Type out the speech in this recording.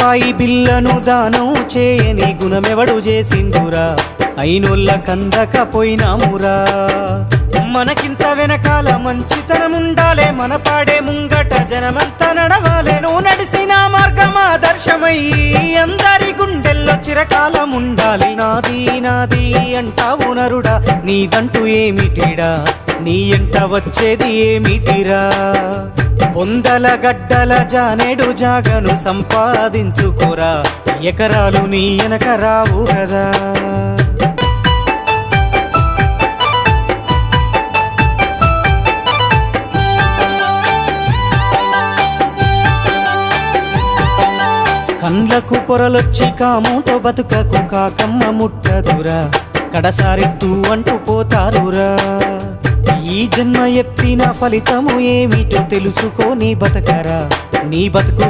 రూపాయి బిల్లను దానం చేయని గుణమెవడు చేసిండురా? అయినోళ్ళ కందకపోయినామురా మనకింత వెనకాల మంచితనం ఉండాలే మన పాడే ముంగట జనమంతా నడవాలే. నువ్వు నడిసిన మార్గం ఆదర్శమై అందరి గుండెల్లో చిరకాలం ఉండాలి నాది నాది అంటావు నరుడా నీదంటూ ఏమిటిడా? నీ ఎంట వచ్చేది ఏమిటిరా? పొందల గడ్డల జానేడు జాగను సంపాదించుకోరా. ఎకరాలు నీ వెనక రావు కదా. కండ్లకు పొరలొచ్చి కాముతో బతుకకు కాకమ్మ ముట్టదురా. కడసారి తూ అంటూ పోతారు ఈ జన్మ ఎత్తిన ఫలితము ఏమిటో తెలుసుకో నీ బతకరా. నీ బతుకు